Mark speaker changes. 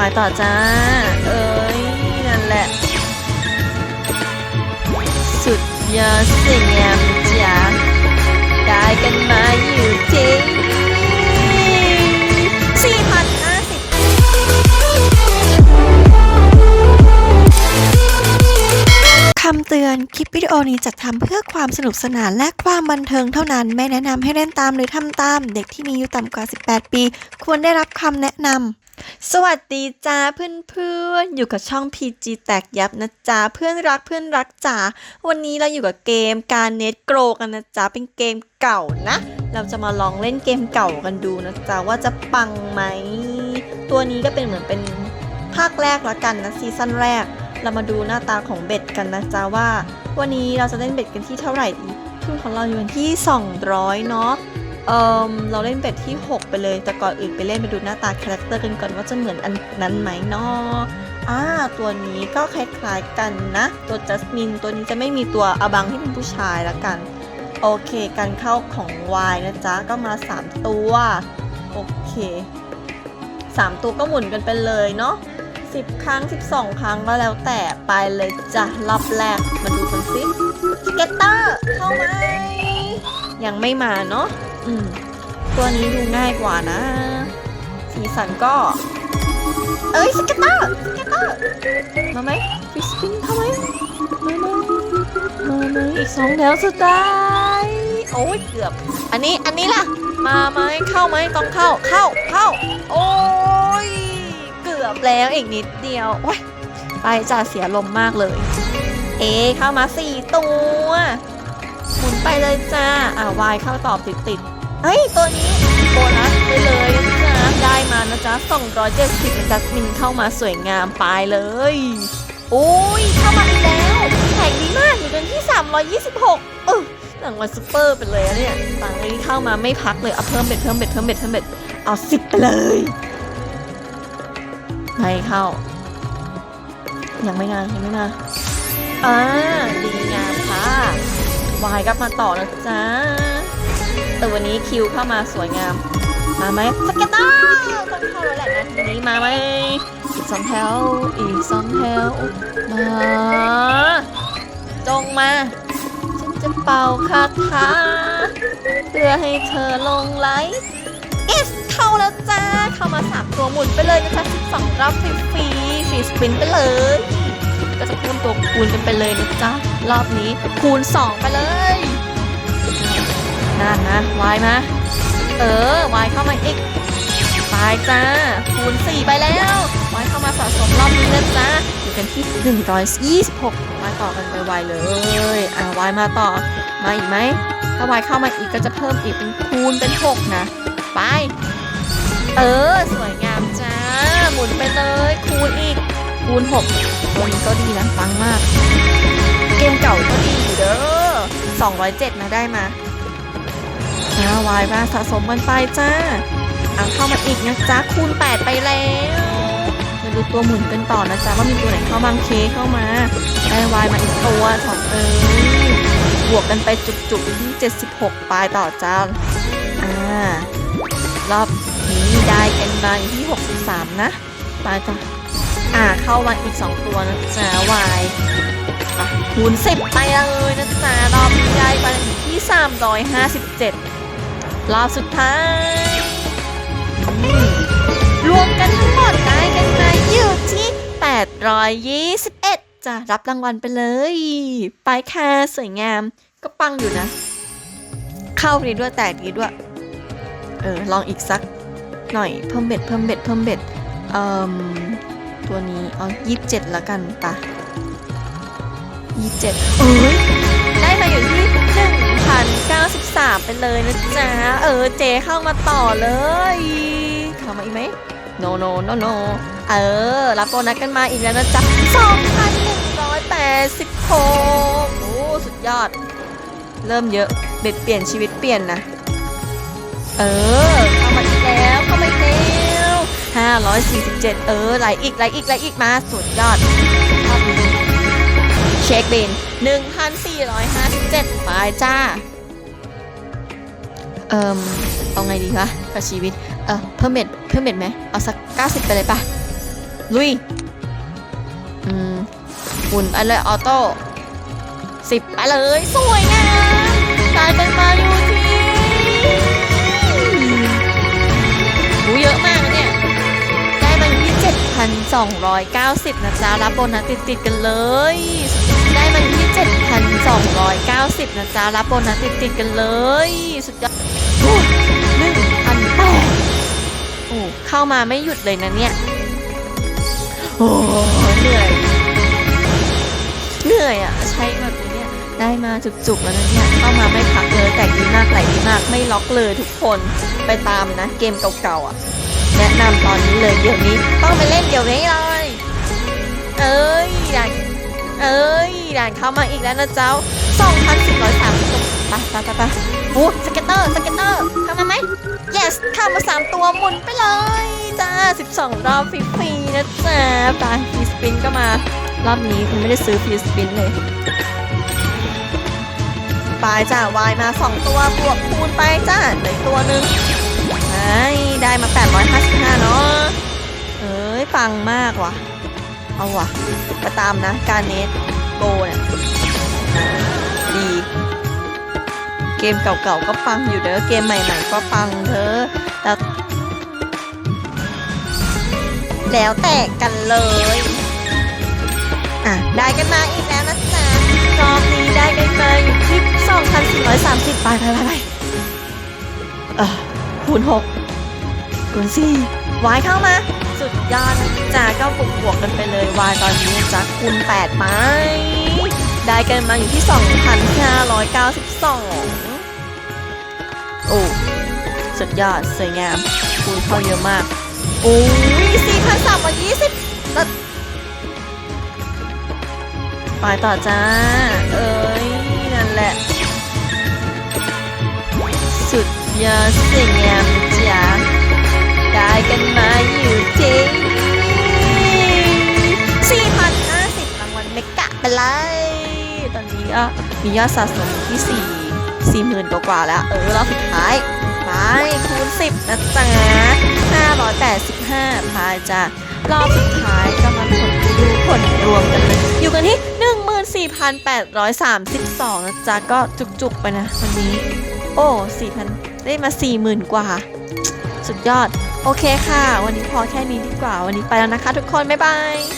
Speaker 1: ไปต่อจ้า เอ้ย นั่นแหละ สุดยอดสวยงามจ้าได้กันมาอยู่ที่สี่พันห้าสิบ
Speaker 2: คำเตือน คลิปวิดีโอนี้จัดทำเพื่อความสนุกสนานและความบันเทิงเท่านั้น ไม่แนะนำให้เล่นตามหรือทำตาม เด็กที่มีอายุต่ำกว่า 18 ปี ควรได้รับคำแนะนำ
Speaker 1: สวัสดีจ้าเพื่อนๆ อยู่กับช่อง PG แตกยับนะจ๊ะเพื่อนรักเพื่อนรักจ๋าวันนี้เราอยู่กับเกมการเน็ตโกรกันนะจ๊ะเป็นเกมเก่านะ เราจะมาลองเล่นเกมเก่ากันดูนะจ๊ะว่าจะปังไหม ตัวนี้ก็เป็นเหมือนเป็นภาคแรกละกันนะซีซั่นแรก เรามาดูหน้าตาของเบ็ดกันนะจ๊ะว่า วันนี้เราจะเล่นเบ็ดกันที่เท่าไหร่ดีทุนของเราอยู่ที่ 200 เนาะ เออเราเล่นเบ็ดที่ 6 ไปเลย แต่ก่อนอื่นไปเล่นไปดูหน้าตาคาแรคเตอร์กันก่อนว่าจะเหมือนอันนั้นไหมเนาะอ่าตัวนี้ก็คล้ายๆกันนะ ตัวจัสมินตัวนี้จะไม่มีตัวอบังที่เป็นผู้ชายละกัน โอเค การเข้าของวายนะจ๊ะ ก็มา 3 ตัว โอเค 3 ตัวก็หมุนกันไปเลยเนาะ10 ครั้ง 12 ครั้งก็แล้วแต่ไปเลยจ้ะรอบแรก มาดูกันสิทิกเกตเตอร์เข้าไหมยังไม่มาเนาะ อืม ตัวนี้ดูง่ายกว่านะ สีสันก็ เอ้ยสเก็ตเตอร์สเก็ตเตอร์มาไหมฟิสปินเข้าไหมมาไหมมาไหมอีกสองแถวสุดท้ายโอ้ยเกือบ อันนี้อันนี้ล่ะ มาไหมเข้าไหมต้องเข้าเข้าเข้า โอ้ยเกือบแล้วอีกนิดเดียวโอ้ยไปจ่าเสียลมมากเลย เอเข้ามาสี่ตัวหมุนไปเลยจ้า อ่าวายเข้าตอบติดติด เฮ้ย ตัวนี้โบนัสไปเลยนะได้มานะจ๊ะ270จัสมินเข้ามาสวยงามไปเลย โอ้ย เข้ามาอีกแล้วแข่งดีมากอยู่กันที่ 326เออหลังวันซูเปอร์ไปเลยเนี่ยตังค์นี้เข้ามาไม่พักเลย เอาเพิ่มเบ็ดเพิ่มเบ็ดเพิ่มเบ็ดเพิ่มเบ็ดเอาสิบไปเลยไม่เข้า ยังไม่มายังไม่มาอ่าดีงามค่ะวายกลับมาต่อนะจ๊ะ แต่วันนี้คิวเข้ามาสวยงาม มาไหมสเก็ตเตอร์ต้องเข้าแล้วแหละนะทีนี้มาไหมอีกสองแถวอีกสองแถวมาจงมา ฉันจะเป่าคาถาเพื่อให้เธอลงไหลเอสเข้าแล้วจ้า เข้ามาสามตัวหมุนไปเลยนะจ๊ะ12รอบฟรีฟรีฟรีสปินไปเลยก็จะเพิ่มตัวคูณกันไปเลยนะจ๊ะ รอบนี้คูณ 2 ไปเลย นั่นนะวายมา เออวายเข้ามาอีกไปจ้าคูณ4ไปแล้ววายเข้ามาสะสมรอบนี้นะจ๊ะอยู่กันที่ 126มาต่อกันไปไวเลยอ่าวายมาต่อมาอีกไหมถ้าวายเข้ามาอีกก็จะเพิ่มอีกเป็นคูณเป็น 6 นะ ไป เออ สวยงามจ้า หมุนไปเลยคูณอีก คูณ6ตัวนี้ก็ดีนะฟังมาก เกมเก่าก็ดีอยู่เด้อ207นะได้มา วายมาสะสมมันไปจ้าเอาเข้ามาอีกนะจ๊ะคูณ 8 ไปแล้วมาดูตัวหมุนกันต่อนะจ๊ะว่ามีตัวไหนเข้าบางเคเข้ามาได้วายมาอีกตัวสองเอ้ยบวกกันไปจุกๆที่ 76 ปลายต่อจ้าอ่ารอบนี้ได้กันมาอยู่ที่ 63 นะไปจ้ะอ่าเข้ามาอีก 2 ตัวนะจ๊ะวายคูณ10 ไปเลยนะจ๊ะรอบนี้ได้ไปอยู่ที่ 357 รอบสุดท้าย รวมกันทั้งหมดได้กันมาอยู่ที่ 821จ้ะรับรางวัลไปเลย ไปค่ะสวยงามก็ปังอยู่นะ เข้าดีด้วยแตกดีด้วย เออ ลองอีกสักหน่อยเพิ่มเบ็ดเพิ่มเบ็ดเพิ่มเบ็ดเอ่มตัวนี้เอายี่สิบเจ็ดละกันปะยี่สิบเจ็ดเอ้ยได้มาอยู่ที่หนึ่ง 3 ไปเลยนะจ๊ะ เออเจเข้ามาต่อเลย เข้ามาอีกไหม no no no no เออ รับโบนัสกันมาอีกแล้วนะจ๊ะ2,186 โอ้สุดยอด เริ่มเยอะ เบ็ดเปลี่ยนชีวิตเปลี่ยนนะ เออ เข้ามาอีกแล้วเข้ามาอีกแล้ว547 เออไหลอีกไหลอีกไหลอีกมาสุดยอดเช็คบิน1,457 ไปจ้า เอิมเอาไงดีคะกับชีวิต เออเพิ่มเบ็ดเพิ่มเบ็ดไหมเอาสัก 90 ไปเลยปะลุย อืมหมุนไปเลยออโต้สิบไปเลย สวยงามได้กันมาอยู่ที่หูเยอะมากเนี่ย ได้มาอยู่ที่ 7,290 นะจ๊ะ รับโบนัสติดติดๆกันเลย ได้มาอยู่ ที่7,290นะจ๊ะ รับโบนัสติดติดๆกันเลย สุดยอดหนึ่งพันแปดโอ้เข้ามาไม่หยุดเลยนะเนี่ย โอ้เหนื่อย เหนื่อยอะ ใช้แบบนี้เนี่ย ได้มาจุกๆแล้วนะเนี่ย เข้ามาไม่พักเลยแต่ดีมากไหลดีมาก ไม่ล็อกเลยทุกคนไปตามนะ เกมเก่าๆอะ แนะนำตอนนี้เลยเดี๋ยวนี้ต้องไปเล่นเดี๋ยวนี้เลยเอ้ยด่านเอ้ยด่านเข้ามาอีกแล้วนะเจ้า 2,430ไปไปไปไปโอ้สเก็ตเตอร์ สเก็ตเตอร์เข้ามาไหม yes เข้ามา3ตัวหมุนไปเลยจ้า12รอบฟรีๆนะจ๊ะไปฟรีสปินก็มา รอบนี้คุณไม่ได้ซื้อฟรีสปินเลยไปจ้าวายมา2ตัวบวกคูณไปจ้าเหลือตัวหนึ่งไอ้ได้มา 855 เนาะเอ้ยปังมากว่ะ เอาว่ะไปตามนะ การเนสโกเนี่ย เกมเก่าๆก็ปังอยู่เด้อเกมใหม่ ๆ ก็ปังเด้อแล้วแล้วแต่กันเลย อะ ได้กันมาอีกแล้วนะจ๊ะรอบนี้ได้กันมาอยู่ที่2,430ไปไปไปไปเออคูณ6คูณ4วายเข้ามา สุดยอดจ๊ะก็บวกบวกๆกันไปเลยวายตอนนี้จ๊ะคูณ8ไหม ได้กันมาอยู่ที่ 2,592 โอ้ สุดยอด สวยงาม คูณเข้าเยอะมาก โอ้ย4,320แล้วไปต่อจ้า เอ้ย นั่นแหละ สุดยอดสวยงามจ้าได้กันมาอยู่ที่4,050รางวัลเมกะไปเลย ตอนนี้ก็มียอดสะสมที่4 40,000กว่าแล้ว เออรอบสุดท้ายไปคูณ10นะจ๊ะ585พายจ้ะรอบสุดท้ายก็มาผลดูผลรวมกันเลย อยู่กันที่14,832นะจ๊ะก็จุกๆไปนะวันนี้ โอ้4,000ได้มา40,000กว่า สุดยอด โอเคค่ะ วันนี้พอแค่นี้ดีกว่าวันนี้ไปแล้วนะคะทุกคน บ๊ายบาย